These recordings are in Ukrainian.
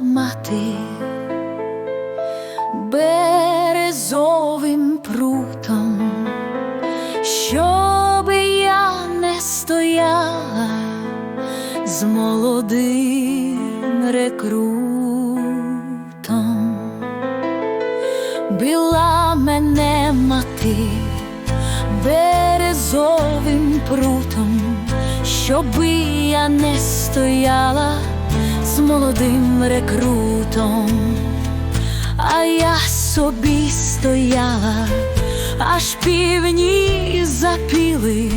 мати березовим прутом, щоби я не стояла з молодим рекрутом, била мене мати березовим прутом, щоби я не стояла з молодим рекрутом, а я собі стояла, аж півні запіли,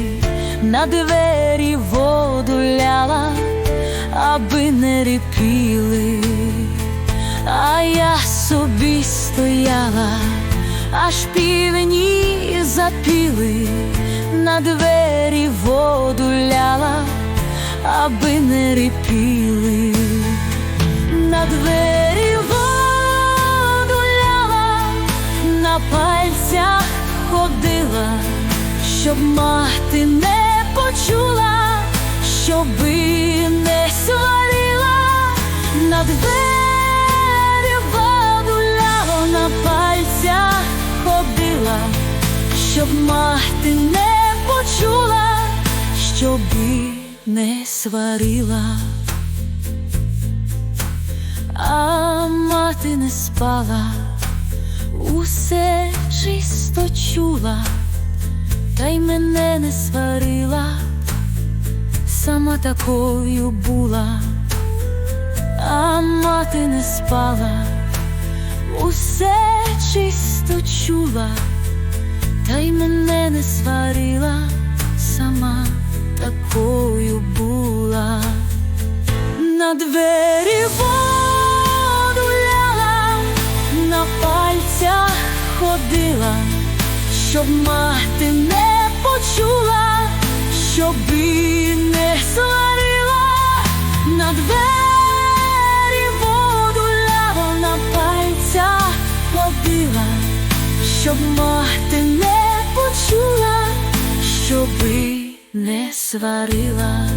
на двері воду ляла, аби не рипіли, а я собі стояла, аж півні запіли, на двері воду ляла, аби не рипіли, двері воду на пальцях ходила, щоб мати не почула, щоби не сварила, на двері воду на пальцях ходила, щоб мати не почула, щоби не сварила. Мати не спала, усе чисто чула, та й мене не сварила, сама такою була, а мати не спала, усе чисто чула, та й мене не сварила, сама такою була. На двері щоб мати не почула, щоби не сварила, на двері воду ляла, на пальцях ходила, щоб мати не почула, щоби не сварила.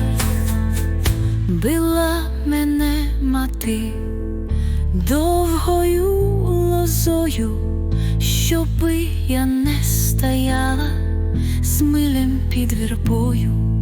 Била мене мати довгою лозою, щоби я не стояла з милем під вербою.